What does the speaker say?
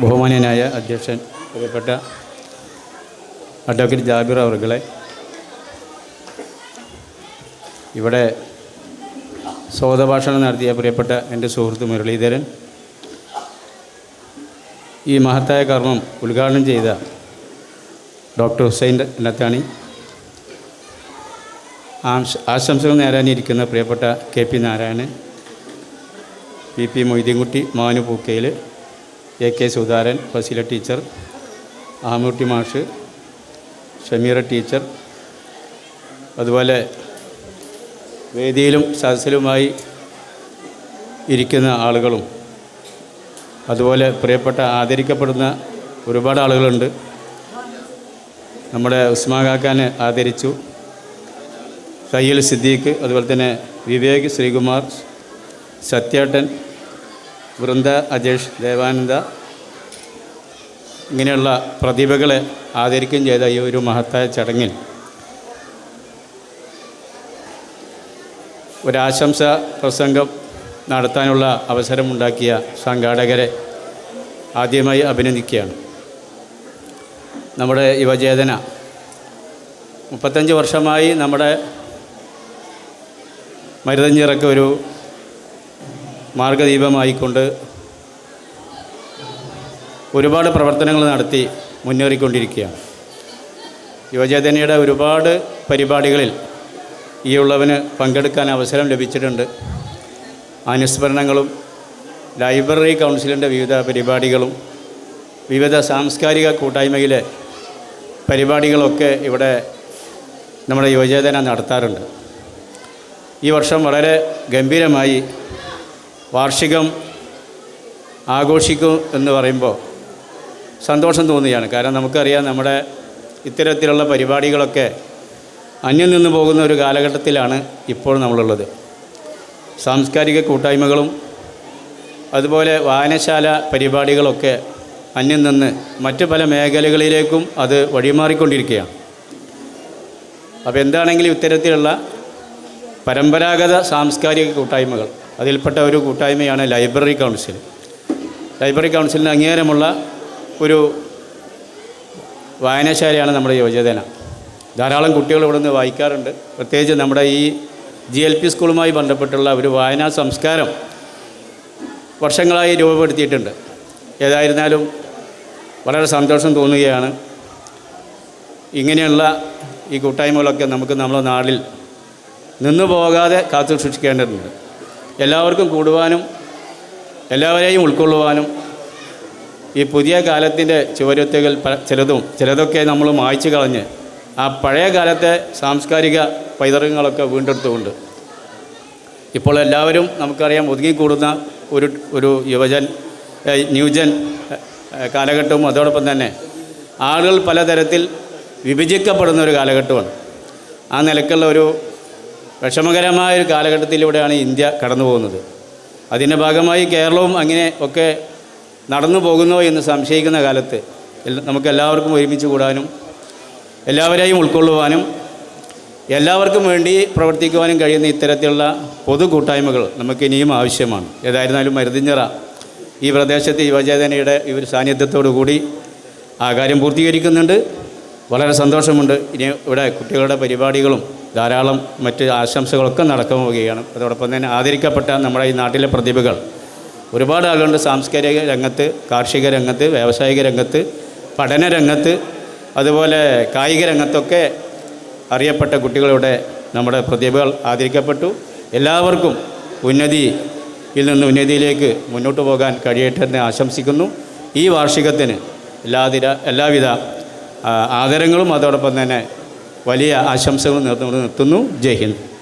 ബഹുമാന്യനായ അധ്യക്ഷൻ പ്രിയപ്പെട്ട അഡ്വക്കേറ്റ് ജാബിർ അവർകളെ ഇവിടെ സ്വതഭാഷണം നടത്തിയ പ്രിയപ്പെട്ട എന്റെ സുഹൃത്ത് മുരളീധരൻ ഈ മഹത്തായ കർമ്മം ഉദ്ഘാടനം ചെയ്ത ഡോക്ടർ ഹുസൈൻ നത്താണി ആശംസകൾ നേരാനിരിക്കുന്ന പ്രിയപ്പെട്ട K P Narayanan P P Moideenkutty Manu Pookkayil A K Sudharan Faseela teacher Amootty മാഷ് ഷമീറ ടീച്ചർ അതുപോലെ വേദിയിലും സദസ്സിലുമായി ഇരിക്കുന്ന ആളുകളും അതുപോലെ പ്രിയപ്പെട്ട ആദരിക്കപ്പെടുന്ന ഒരുപാട് ആളുകളുണ്ട്. നമ്മുടെ ഉസ്മാ കാക്കാനെ ആദരിച്ചു. തയ്യൽ സിദ്ദീഖ് അതുപോലെ തന്നെ വിവേക് ശ്രീകുമാർ സത്യേട്ടൻ വൃന്ദ അജേഷ് ദേവാനന്ദ ഇങ്ങനെയുള്ള പ്രതിഭകളെ ആദരിക്കുകയും ചെയ്ത ഈ ഒരു മഹത്തായ ചടങ്ങിൽ ഒരാശംസ പ്രസംഗം നടത്താനുള്ള അവസരമുണ്ടാക്കിയ സംഘാടകരെ ആദ്യമായി അഭിനന്ദിക്കുകയാണ്. നമ്മുടെ യുവചേതന മുപ്പത്തഞ്ച് വർഷമായി നമ്മുടെ മരുതഞ്ഞിറക്ക ഒരു മാർഗദീപമായിക്കൊണ്ട് ഒരുപാട് പ്രവർത്തനങ്ങൾ നടത്തി മുന്നേറിക്കൊണ്ടിരിക്കുകയാണ്. യുവചേതനയുടെ ഒരുപാട് പരിപാടികളിൽ ഈ ഉള്ളവന് പങ്കെടുക്കാൻ അവസരം ലഭിച്ചിട്ടുണ്ട്. അനുസ്മരണങ്ങളും ലൈബ്രറി കൗൺസിലിന്റെ വിവിധ പരിപാടികളും വിവിധ സാംസ്കാരിക കൂട്ടായ്മയിലെ പരിപാടികളൊക്കെ ഇവിടെ നമ്മുടെ യുവചേതന നടത്താറുണ്ട്. ഈ വർഷം വളരെ ഗംഭീരമായി വാർഷികം ആഘോഷിക്കും എന്ന് പറയുമ്പോൾ സന്തോഷം തോന്നുകയാണ്. കാരണം നമുക്കറിയാം നമ്മുടെ ഇത്തരത്തിലുള്ള പരിപാടികളൊക്കെ അന്യം നിന്ന് പോകുന്ന ഒരു കാലഘട്ടത്തിലാണ് ഇപ്പോൾ നമ്മളുള്ളത്. സാംസ്കാരിക കൂട്ടായ്മകളും അതുപോലെ വായനശാല പരിപാടികളൊക്കെ അന്യം നിന്ന് മറ്റു പല മേഖലകളിലേക്കും അത് വഴിമാറിക്കൊണ്ടിരിക്കുകയാണ്. അപ്പോൾ എന്താണെങ്കിലും ഇത്തരത്തിലുള്ള പരമ്പരാഗത സാംസ്കാരിക കൂട്ടായ്മകൾ അതിൽപ്പെട്ട ഒരു കൂട്ടായ്മയാണ് ലൈബ്രറി കൗൺസിൽ. ലൈബ്രറി കൗൺസിലിന് അംഗീകാരമുള്ള ഒരു വായനശാലയാണ് നമ്മുടെ യുവജന ധാരാളം കുട്ടികൾ ഇവിടെ നിന്ന് വായിക്കാറുണ്ട്. പ്രത്യേകിച്ച് നമ്മുടെ ഈ ജി എൽ പി സ്കൂളുമായി ബന്ധപ്പെട്ടുള്ള ഒരു വായനാ സംസ്കാരം വർഷങ്ങളായി രൂപപ്പെടുത്തിയിട്ടുണ്ട്. ഏതായിരുന്നാലും വളരെ സന്തോഷം തോന്നുകയാണ്. ഇങ്ങനെയുള്ള ഈ കൂട്ടായ്മകളൊക്കെ നമുക്ക് നമ്മുടെ നാടിൽ നിന്നു പോകാതെ കാത്തു സൂക്ഷിക്കേണ്ടതുണ്ട് എല്ലാവർക്കും കൂടുവാനും എല്ലാവരെയും ഉൾക്കൊള്ളുവാനും ഈ പുതിയ കാലത്തിന്റെ ചുവരൊത്തുകൾ ചിലതും ചിലതൊക്കെ നമ്മൾ മായ്ച്ചു കളഞ്ഞ് ആ പഴയ കാലത്തെ സാംസ്കാരിക പൈതൃകങ്ങളൊക്കെ വീണ്ടെടുത്തുകൊണ്ട് ഇപ്പോൾ എല്ലാവരും നമുക്കറിയാം ഒതുങ്ങിക്കൂടുന്ന ഒരു ഒരു യുവജൻ ന്യൂജൻ കാലഘട്ടവും അതോടൊപ്പം തന്നെ ആളുകൾ പലതരത്തിൽ വിഭജിക്കപ്പെടുന്ന ഒരു കാലഘട്ടമാണ്. ആ നിലക്കുള്ള ഒരു വിഷമകരമായ ഒരു കാലഘട്ടത്തിലൂടെയാണ് ഇന്ത്യ കടന്നു പോകുന്നത്. അതിന്റെ ഭാഗമായി കേരളവും അങ്ങനെ ഒക്കെ നടന്നു പോകുന്നോ എന്ന് സംശയിക്കുന്ന കാലത്ത് നമുക്ക് എല്ലാവർക്കും ഒരുമിച്ച് കൂടാനും എല്ലാവരെയും ഉൾക്കൊള്ളുവാനും എല്ലാവർക്കും വേണ്ടി പ്രവർത്തിക്കുവാനും കഴിയുന്ന ഇത്തരത്തിലുള്ള പൊതു കൂട്ടായ്മകൾ നമുക്ക് ഇനിയും ആവശ്യമാണ്. ഏതായിരുന്നാലും മരുതിഞ്ഞറ ഈ പ്രദേശത്തെ യുവചേതനയുടെ ഈ ഒരു സാന്നിധ്യത്തോടു കൂടി ആ കാര്യം പൂർത്തീകരിക്കുന്നുണ്ട്. വളരെ സന്തോഷമുണ്ട്. ഇനി ഇവിടെ കുട്ടികളുടെ പരിപാടികളും ധാരാളം മറ്റ് ആശംസകളൊക്കെ നടക്കാൻ പോവുകയാണ്. അതോടൊപ്പം തന്നെ ആദരിക്കപ്പെട്ട നമ്മുടെ ഈ നാട്ടിലെ പ്രതിഭകൾ ഒരുപാട് ആളുകളുണ്ട് സാംസ്കാരിക രംഗത്ത് കാർഷിക രംഗത്ത് വ്യാവസായിക രംഗത്ത് പഠന രംഗത്ത് അതുപോലെ കായിക രംഗത്തൊക്കെ അറിയപ്പെട്ട കുട്ടികളുടെ നമ്മുടെ പ്രതിഭകൾ ആദരിക്കപ്പെട്ടു. എല്ലാവർക്കും ഉന്നതിയിൽ നിന്ന് ഉന്നതിയിലേക്ക് മുന്നോട്ട് പോകാൻ കഴിയട്ടെ എന്ന് ആശംസിക്കുന്നു. ഈ വാർഷികത്തിന് എല്ലാതിര എല്ലാവിധ ആദരങ്ങളും അതോടൊപ്പം തന്നെ വലിയ ആശംസകൾ നേർന്നു നിർത്തുന്നു. ജയ് ഹിന്ദ്.